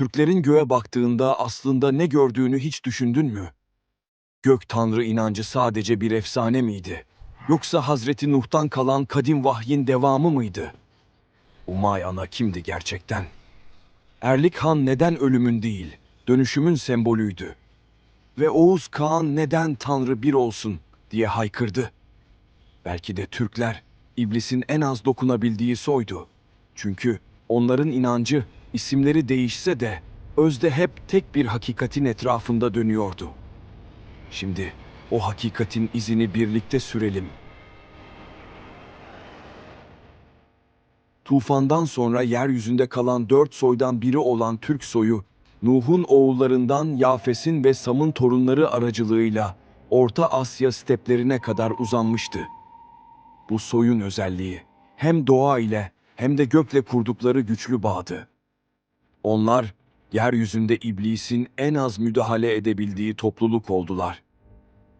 Türklerin göğe baktığında aslında ne gördüğünü hiç düşündün mü? Gök tanrı inancı sadece bir efsane miydi? Yoksa Hazreti Nuh'tan kalan kadim vahyin devamı mıydı? Umay ana kimdi gerçekten? Erlik Han neden ölümün değil, dönüşümün sembolüydü? Ve Oğuz Kağan neden Tanrı bir olsun diye haykırdı? Belki de Türkler iblisin en az dokunabildiği soydu. Çünkü onların inancı isimleri değişse de özde hep tek bir hakikatin etrafında dönüyordu. Şimdi o hakikatin izini birlikte sürelim. Tufandan sonra yeryüzünde kalan dört soydan biri olan Türk soyu, Nuh'un oğullarından Yafes'in ve Sam'ın torunları aracılığıyla Orta Asya steplerine kadar uzanmıştı. Bu soyun özelliği hem doğa ile hem de gökle kurdukları güçlü bağdı. Onlar yeryüzünde iblisin en az müdahale edebildiği topluluk oldular.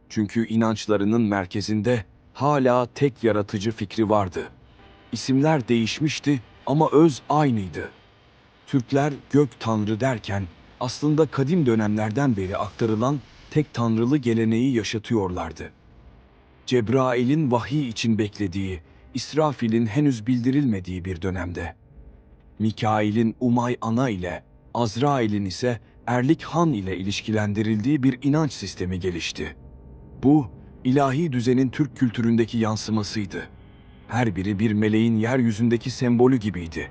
Çünkü inançlarının merkezinde hala tek yaratıcı fikri vardı. İsimler değişmişti ama öz aynıydı. Türkler gök tanrı derken aslında kadim dönemlerden beri aktarılan tek tanrılı geleneği yaşatıyorlardı. Cebrail'in vahiy için beklediği, İsrafil'in henüz bildirilmediği bir dönemde. Mikail'in Umay Ana ile, Azrail'in ise Erlik Han ile ilişkilendirildiği bir inanç sistemi gelişti. Bu, ilahi düzenin Türk kültüründeki yansımasıydı. Her biri bir meleğin yeryüzündeki sembolü gibiydi.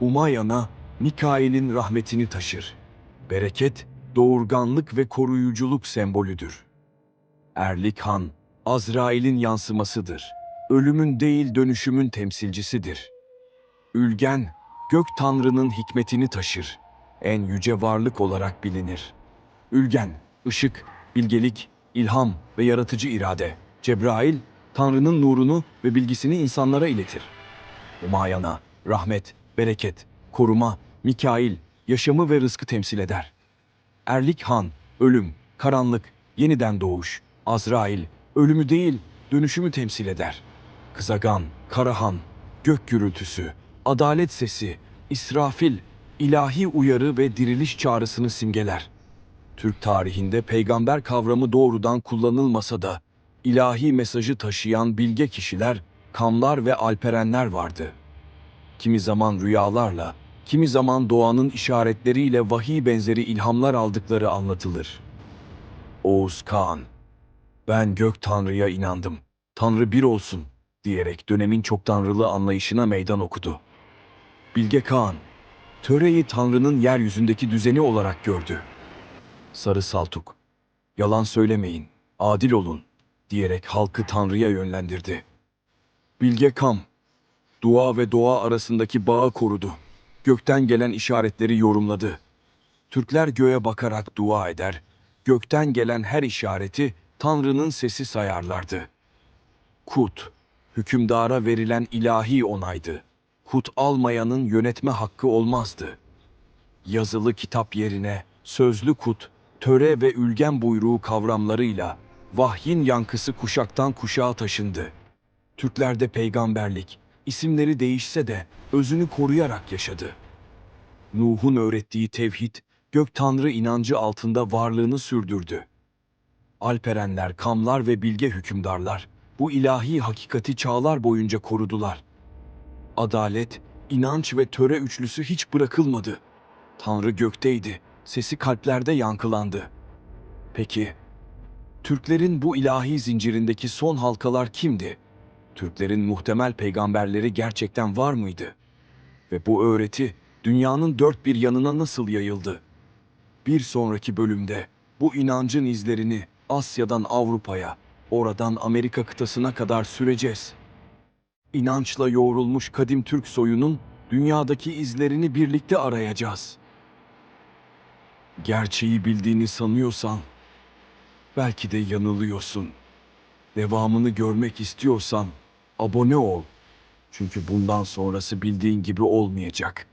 Umay Ana, Mikail'in rahmetini taşır. Bereket, doğurganlık ve koruyuculuk sembolüdür. Erlik Han, Azrail'in yansımasıdır. Ölümün değil dönüşümün temsilcisidir. Ülgen, gök tanrının hikmetini taşır. En yüce varlık olarak bilinir. Ülgen, ışık, bilgelik, ilham ve yaratıcı irade. Cebrail, Tanrı'nın nurunu ve bilgisini insanlara iletir. Umayana, rahmet, bereket, koruma, Mikail, yaşamı ve rızkı temsil eder. Erlik Han, ölüm, karanlık, yeniden doğuş. Azrail, ölümü değil, dönüşümü temsil eder. Kızagan, Karahan, gök gürültüsü, adalet sesi, İsrafil, ilahi uyarı ve diriliş çağrısını simgeler. Türk tarihinde peygamber kavramı doğrudan kullanılmasa da ilahi mesajı taşıyan bilge kişiler, kamlar ve alperenler vardı. Kimi zaman rüyalarla, kimi zaman doğanın işaretleriyle vahiy benzeri ilhamlar aldıkları anlatılır. Oğuz Kağan ben gök tanrıya inandım. Tanrı bir olsun diyerek dönemin çok tanrılı anlayışına meydan okudu. Bilge Kağan, töreyi tanrının yeryüzündeki düzeni olarak gördü. Sarı Saltuk, yalan söylemeyin, adil olun diyerek halkı tanrıya yönlendirdi. Bilge Kam, dua ve doğa arasındaki bağı korudu. Gökten gelen işaretleri yorumladı. Türkler göğe bakarak dua eder, gökten gelen her işareti Tanrı'nın sesi sayarlardı. Kut, hükümdara verilen ilahi onaydı. Kut almayanın yönetme hakkı olmazdı. Yazılı kitap yerine sözlü kut, töre ve ülgen buyruğu kavramlarıyla vahyin yankısı kuşaktan kuşağa taşındı. Türklerde peygamberlik, isimleri değişse de özünü koruyarak yaşadı. Nuh'un öğrettiği tevhid, gök tanrı inancı altında varlığını sürdürdü. Alperenler, kamlar ve bilge hükümdarlar bu ilahi hakikati çağlar boyunca korudular. Adalet, inanç ve töre üçlüsü hiç bırakılmadı. Tanrı gökteydi, sesi kalplerde yankılandı. Peki, Türklerin bu ilahi zincirindeki son halkalar kimdi? Türklerin muhtemel peygamberleri gerçekten var mıydı? Ve bu öğreti dünyanın dört bir yanına nasıl yayıldı? Bir sonraki bölümde bu inancın izlerini Asya'dan Avrupa'ya, oradan Amerika kıtasına kadar süreceğiz. İnançla yoğrulmuş kadim Türk soyunun dünyadaki izlerini birlikte arayacağız. Gerçeği bildiğini sanıyorsan belki de yanılıyorsun. Devamını görmek istiyorsan abone ol. Çünkü bundan sonrası bildiğin gibi olmayacak.